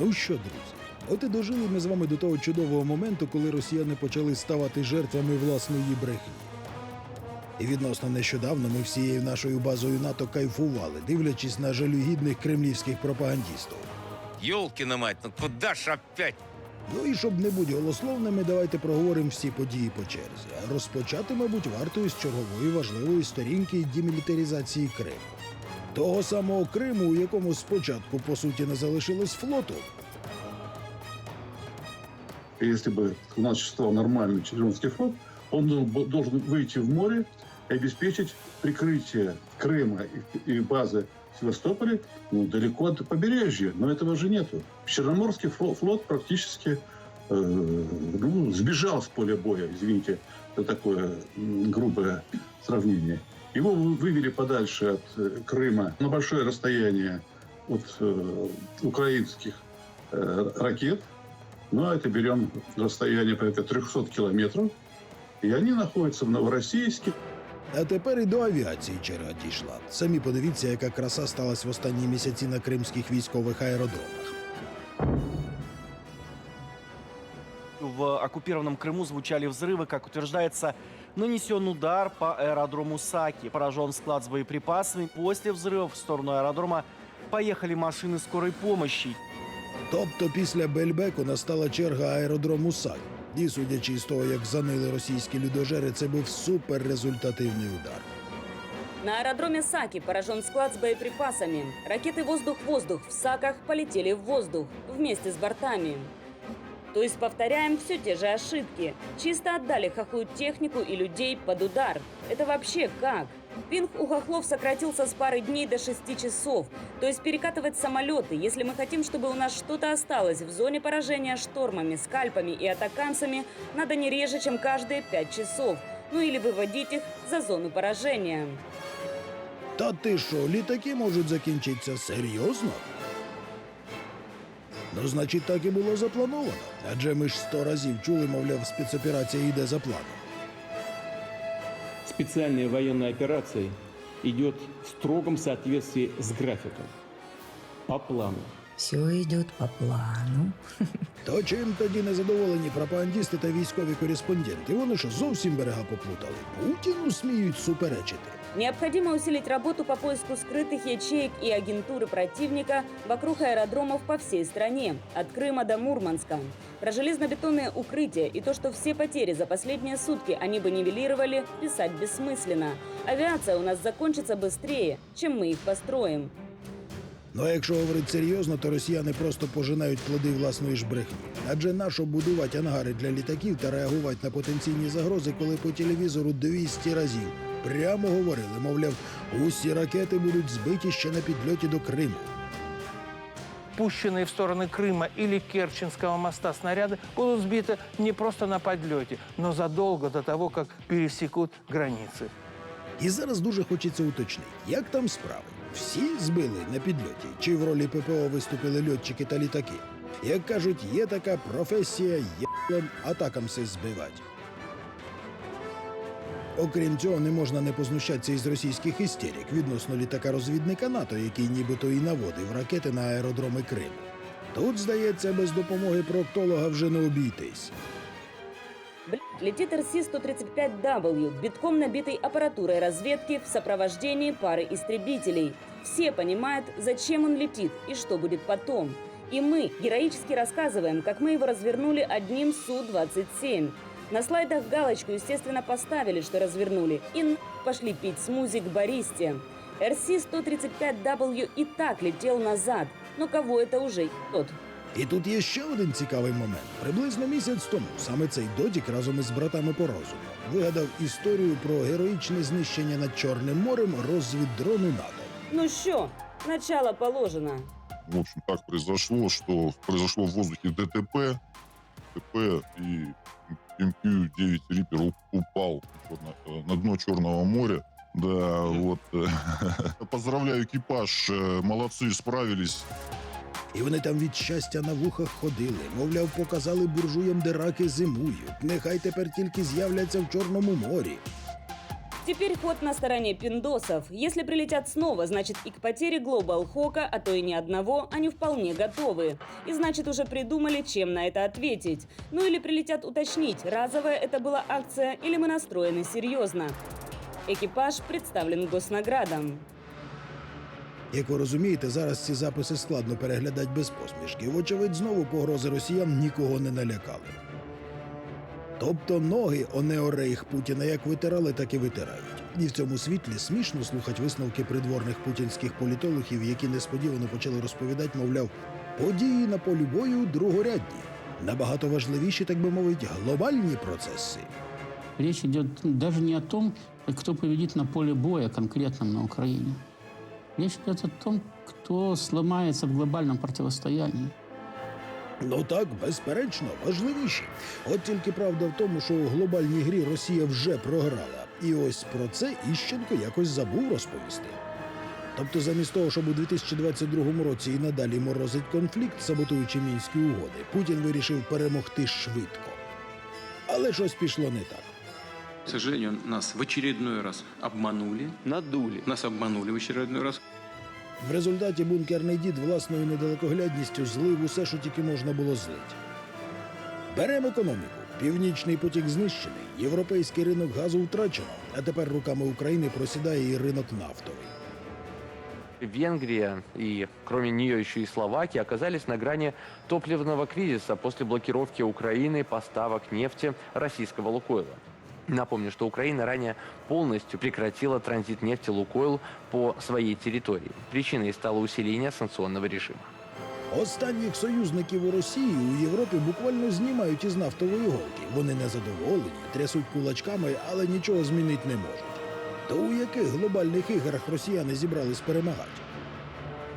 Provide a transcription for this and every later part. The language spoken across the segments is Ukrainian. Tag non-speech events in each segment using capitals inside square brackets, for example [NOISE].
Ну що, друзі, от і дожили ми з вами до того чудового моменту, коли росіяни почали ставати жертвами власної брехні. І відносно нещодавно ми всією нашою базою НАТО кайфували, дивлячись на жалюгідних кремлівських пропагандістів. Ёлкина мать, ну куда ж опять? Ну і щоб не бути голословними, давайте проговоримо всі події по черзі. А розпочати, мабуть, варто із чергової важливої сторінки демілітаризації Криму Того самого Криму, у якому спочатку по суті не залишилось флоту, И Если бы у нас существовал нормальный Черноморский флот, он должен был- должен выйти в море и обеспечить прикрытие Крыма и, и базы в Севастополе ну, далеко от побережья. Но этого же нету. Черноморский флот, флот практически э, ну, сбежал с поля боя, извините за такое м, грубое сравнение. Его вы- вывели подальше от э, Крыма на большое расстояние от э, украинских э, ракет. Ну, а это берем расстояние порядка 300 километров. И они находятся в Новороссийске. а тепер і до авіації черга дійшла. Самі подивіться, яка краса сталася в останні місяці на кримських військових аеродромах. В оккупированном Крыму звучали взрывы, как утверждается, нанесен удар по аэродрому Саки. Поражен склад с боеприпасами. После взрывов в сторону аэродрома поехали машины скорой помощи. Тобто після Бельбеку настала черга аеродрому Сай. І судячи з того, як занили російські людожери, це був суперрезультативний удар. На аэродроме Саки поражен склад с боеприпасами. Ракеты «Воздух-воздух» в Саках полетели в воздух вместе с бортами. То есть повторяем все те же ошибки. Чисто отдали хохлую технику и людей под удар. Это вообще как? Пинг у хохлов сократился с пары дней до 6 часов. То есть перекатывать самолеты, если мы хотим, чтобы у нас что-то осталось в зоне поражения штормами, скальпами и атакамсами, надо не реже, чем каждые 5 часов. Ну или выводить их за зону поражения. Та ти що, літаки можуть закінчитися серйозно? Ну, значить, так і було заплановано. Адже ми ж сто разів чули, мовляв, спецоперація йде за планом. Специальная военная операция идет в строгом соответствии с графиком, по плану. Все идет по плану. [LAUGHS] То чим тоді незадоволені пропагандісти та військові кореспонденти? Вони що зовсім берега поплутали? Путіну сміють суперечити. Необходимо усилить работу по поиску скрытых ячеек и агентуры противника вокруг аэродромов по всей стране, от Крыма до Мурманска. Про железнобетонные укрытия и то, что все потери за последние сутки они бы нивелировали, писать бессмысленно. Авиация у нас закончится быстрее, чем мы их построим. Ну а якщо говорити серйозно, то росіяни просто пожинають плоди власної ж брехні. Адже нащо будувати ангари для літаків та реагувати на потенційні загрози, коли по телевізору 200 разів прямо говорили, мовляв, усі ракети будуть збиті ще на підльоті до Криму. пущенные в стороны Крыма или Керченского моста снаряды будут сбиты не просто на подлете, но задолго до того, как пересекут границы. І зараз дуже хочеться уточнити, як там справи? Всі збили на підльоті, чи в ролі ППО виступили льотчики та літаки? Як кажуть, є така професія єлом атакам се збивать. Окрім цього, не можна не познущатися із російських істерик відносно літака-розвідника НАТО, який нібито і наводив ракети на аеродроми Криму. Тут, здається, без допомоги проктолога вже не обійтись. Летит РС-135W, битком набитый аппаратурой разведки в сопровождении пары истребителей. Все понимают, зачем он летит и что будет потом. И мы героически рассказываем, как мы его развернули одним Су-27. На слайдах галочку, естественно, поставили, что развернули, и пошли пить смузи к баристе. РС-135W и так летел назад, но кого это уже ебет? І тут є ще один цікавий момент. Приблизно місяць тому саме цей Додік разом із братами по розуму вигадав історію про героїчне знищення над Чорним морем розвіддрону НАТО. Ну что, начало положено. В общем, так произошло, что произошло в воздухе ДТП, ДТП и МК-9 Риппер у- упал черно- э, на дно Черного моря. Да, вот. [LAUGHS] э, Поздравляю экипаж, э, молодцы, справились. І вони там від щастя на вухах ходили, мовляв, показали буржуям, де раки зимують. Нехай тепер тільки з'являться в Чорному морі. Теперь ход на стороне пиндосов. Если прилетят снова, значит и к потере Глобал Хока, а то и ни одного, они вполне готовы. И значит уже придумали, чем на это ответить. Ну или прилетят уточнить, разовая это была акция или мы настроены серьезно. Экипаж представлен госнаградом. Як ви розумієте, зараз ці записи складно переглядати без посмішки. Вочевидь, знову погрози росіян нікого не налякали. Тобто ноги Онеорейх Путіна як витирали, так і витирають. І в цьому світлі смішно слухати висновки придворних путінських політологів, які несподівано почали розповідати, мовляв, події на полі бою другорядні. Набагато важливіші, так би мовити, глобальні процеси. Речь идет даже не о том, кто победит на поле боя конкретном на Украине. Речь идет о том, кто сломается в глобальном противостоянии. Ну так, безперечно, важливіші. От тільки правда в тому, що у глобальній грі Росія вже програла. І ось про це Іщенко якось забув розповісти. Тобто, замість того, щоб у 2022 році і надалі морозить конфлікт, саботуючи мінські угоди, Путін вирішив перемогти швидко. Але щось пішло не так. Сожалению, нас в очередной раз обманули, надули. Нас обманули в очередной раз. В результаті бункерний дід власною недалекоглядністю злив усе, що тільки можна було злити. Беремо економіку. Північний потік знищений, європейський ринок газу втрачено, а тепер руками України просідає і ринок нафтовий. Венгрия и, кроме нее, еще и Словакия оказались на грани топливного кризиса после блокировки Украины поставок нефти российского «Лукойла». Напомню, что Украина ранее полностью прекратила транзит нефти «Лукойл» по своей территории. Причиной стало усиление санкционного режима. Останніх союзників у Росії у Європі буквально знімають із нафтової голки. Вони незадоволені, трясуть кулачками, але нічого змінити не можуть. То у яких глобальних іграх росіяни зібрались перемагати?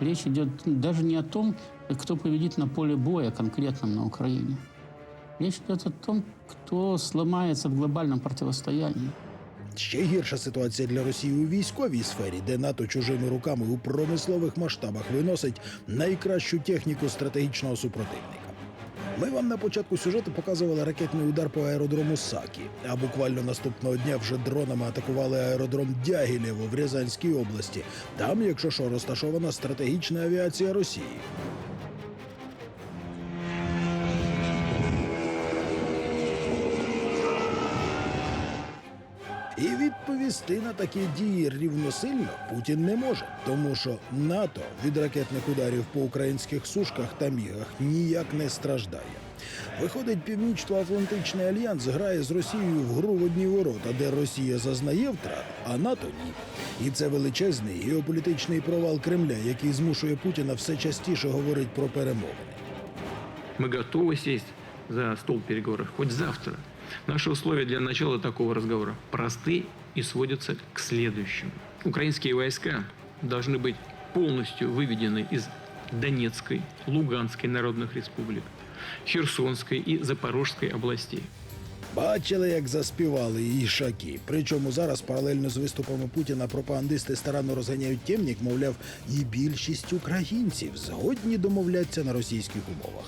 Речь идет даже не о том, кто победит на поле боя конкретном на Украине. Речь идет о том, кто сломается в глобальном противостоянии. Ще гірша ситуація для Росії у військовій сфері, де НАТО чужими руками у промислових масштабах виносить найкращу техніку стратегічного супротивника. Ми вам на початку сюжету показували ракетний удар по аеродрому Сакі, а буквально наступного дня вже дронами атакували аеродром Дягілєво в Рязанській області. Там, якщо що, розташована стратегічна авіація Росії. І відповісти на такі дії рівносильно Путін не може, тому що НАТО від ракетних ударів по українських сушках та мігах ніяк не страждає. Виходить, Північно-Атлантичний альянс грає з Росією в гру в одні ворота, де Росія зазнає втрат, а НАТО ні. І це величезний геополітичний провал Кремля, який змушує Путіна все частіше говорити про перемовини. Мы готовы сесть за стол переговоров хоть завтра. Наши условия для начала такого разговора просты и сводятся к следующему. Украинские войска должны быть полностью выведены из Донецкой, Луганской народных республик, Херсонской и Запорожской областей. Бачили, як заспівали її шаки. Причому зараз паралельно з виступами Путіна пропагандисти старанно розганяють темнік, мовляв, і більшість українців згодні домовляться на російських умовах.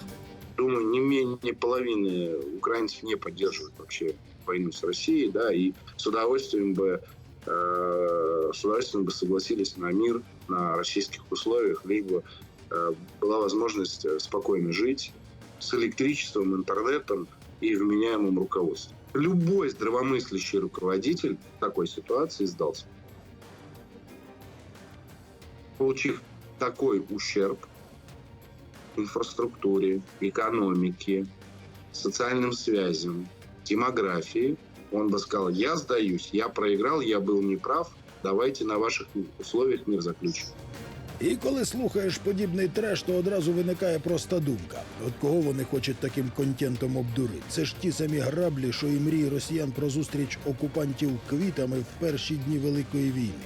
Думаю, не менее половины украинцев не поддерживают вообще войну с Россией, да, и с удовольствием бы э, с удовольствием бы согласились на мир на российских условиях, либо э, была возможность э, спокойно жить с электричеством, интернетом и вменяемым руководством. Любой здравомыслящий руководитель в такой ситуации сдался. Получив такой ущерб, инфраструктуре, экономике, социальным связям, демографии, он бы сказал, я сдаюсь, я проиграл, я был неправ, давайте на ваших условиях мир заключим. І коли слухаєш подібний треш, то одразу виникає проста думка: от кого вони хочуть таким контентом обдурити? Це ж ті самі граблі, що і мрії росіян про зустріч окупантів квітами в перші дні Великої війни.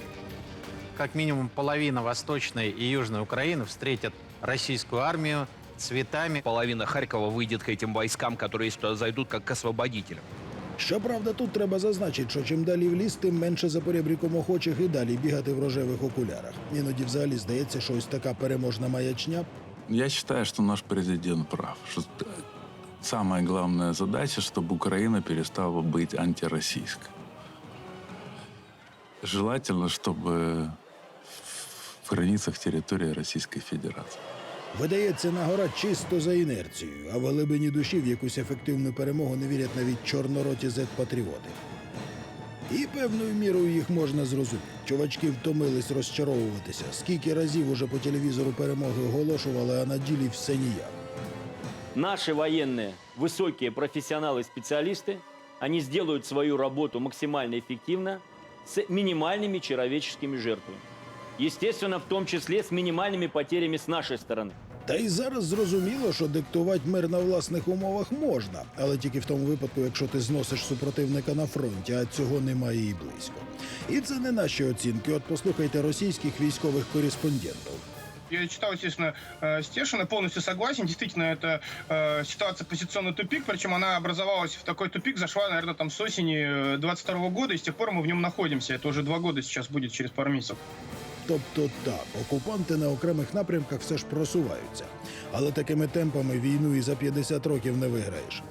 Как минимум половина Восточной и Южной Украины встретят российскую армию цветами. Половина Харькова выйдет к этим войскам, которые сюда зайдут как к освободителям. Щоправда, тут треба зазначити, що чим далі в ліс, тим менше за поребріком охочих і далі бігати в рожевих окулярах. Іноді взагалі здається, що ось така переможна маячня Я считаю, что наш президент прав. Что т- самая главная задача, чтобы Украина перестала быть антироссийской. желательно, чтобы в границах территории Российской Федерации. Видається на гора чисто за інерцією, а в глибині душі в якусь ефективну перемогу не вірять навіть чорнороті зет-патріоти. І певною мірою їх можна зрозуміти. Чувачки втомились розчаровуватися. Скільки разів уже по телевізору перемоги оголошували, а на ділі все ніяк. Наши военные высокие профессионалы и специалисты, они сделают свою работу максимально эффективно с минимальными человеческими жертвами. Естественно, в том числе с минимальными потерями с нашей стороны. Та й зараз зрозуміло, що диктувати мир на власних умовах можна, але тільки в тому випадку, якщо ти зносиш супротивника на фронті, а цього немає і близько. І це не наші оцінки. От послухайте російських військових кореспондентів. Я читал, естественно, э, Стешина, полностью согласен. Действительно, это э, ситуация позиционный тупик, причем она образовалась в такой тупик, зашла, наверное, там с осени 22 года, и с тех пор мы в нем находимся. Это уже два года сейчас будет через пару месяцев. Тобто так, окупанти на окремих напрямках все ж просуваються. Але такими темпами війну і за 50 років не виграєш.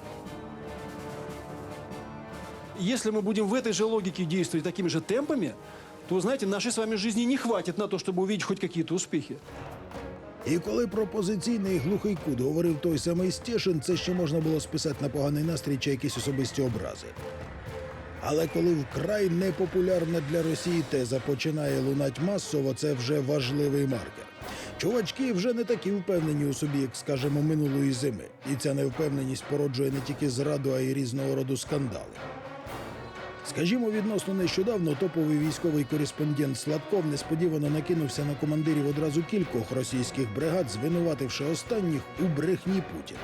Если мы будем в этой же логике действовать такими же темпами, то, знаете, нашей с вами жизни не хватит на то, чтобы увидеть хоть какие-то успехи. І коли пропозиційний глухий кут говорив той самий Стешин, це ще можна було списати на поганий настрій чи якісь особисті образи. Але коли вкрай непопулярна для Росії теза починає лунати масово, це вже важливий маркер. Чувачки вже не такі впевнені у собі, як скажімо, минулої зими. І ця невпевненість породжує не тільки зраду, а й різного роду скандали. Скажімо, відносно нещодавно топовий військовий кореспондент Сладков несподівано накинувся на командирів одразу кількох російських бригад, звинувативши останніх у брехні Путіна.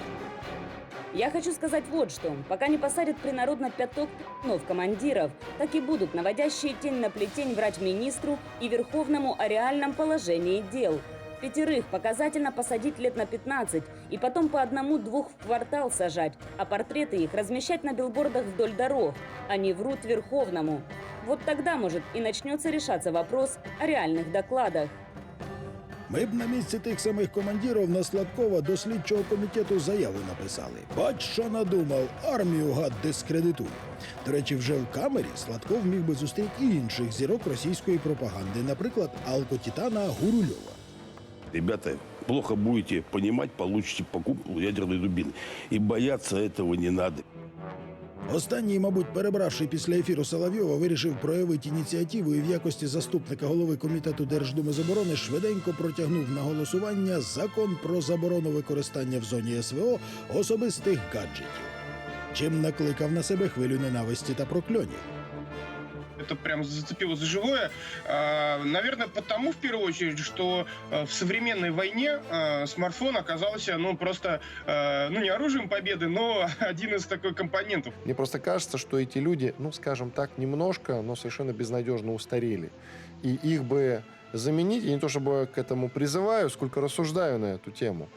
Я хочу сказать вот что. Пока не посадят принародно пяток пи***нов командиров, так и будут наводящие тень на плетень врать министру и Верховному о реальном положении дел. Пятерых показательно посадить лет на 15 и потом по одному-двух в квартал сажать, а портреты их размещать на билбордах вдоль дорог. Они врут Верховному. Вот тогда, может, и начнется решаться вопрос о реальных докладах. Ми б на місці тих самих командирів на Сладкова до слідчого комітету заяву написали. Бач, що надумав, армію гад дискредитує. До речі, вже в камері Сладков міг би зустріти і інших зірок російської пропаганди, наприклад, Алкотітана Гурульова. Ребята, плохо будете понимать, получите покупку ядерной дубины. И бояться этого не надо. Останній, мабуть, перебравши після ефіру Соловйова, вирішив проявити ініціативу і в якості заступника голови комітету Держдуми з оборони швиденько протягнув на голосування закон про заборону використання в зоні СВО особистих гаджетів, чим накликав на себе хвилю ненависті та прокльонів. Это прям зацепило за живое. А, Наверное, потому, в первую очередь, что э, в современной войне э, смартфон оказался, ну, просто, э, ну, не оружием победы, но [LAUGHS] один из такой компонентов. Мне просто кажется, что эти люди, ну, скажем так, немножко, но совершенно безнадежно устарели. И их бы заменить, я не то чтобы к этому призываю, сколько рассуждаю на эту тему,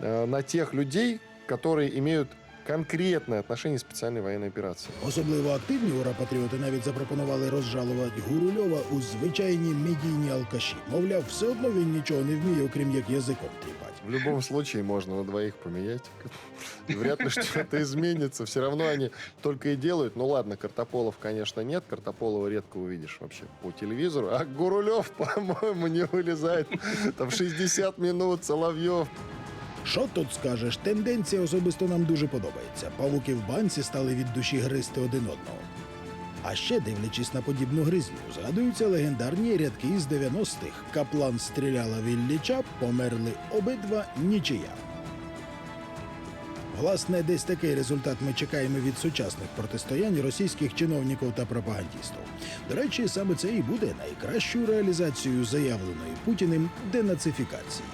на тех людей, которые имеют конкретное отношение к специальной военной операции. Особливо активні ура-патріоти навіть запропонували розжалувати Гурульова у звичайні медійні алкаші. Мовляв, все одно він нічого не вміє, окрім як язиком тріпати. В любом случае можно на двоих поменять. И вряд ли что-то изменится. Все равно они только и делают. Ну ладно, Картополов, конечно, нет. Картополова редко увидишь вообще по телевизору. А Гурулев, [LAUGHS] по-моему, не вылезает. Там 60 минут, Соловьев. Що тут скажеш? Тенденція особисто нам дуже подобається. Павуки в банці стали від душі гризти один одного. А ще, дивлячись на подібну гризню, згадуються легендарні рядки з 90-х. Каплан стріляла в Ілліча, померли обидва нічия. Власне, десь такий результат ми чекаємо від сучасних протистоянь російських чиновників та пропагандістів. До речі, саме це і буде найкращою реалізацією заявленої Путіним денацифікації.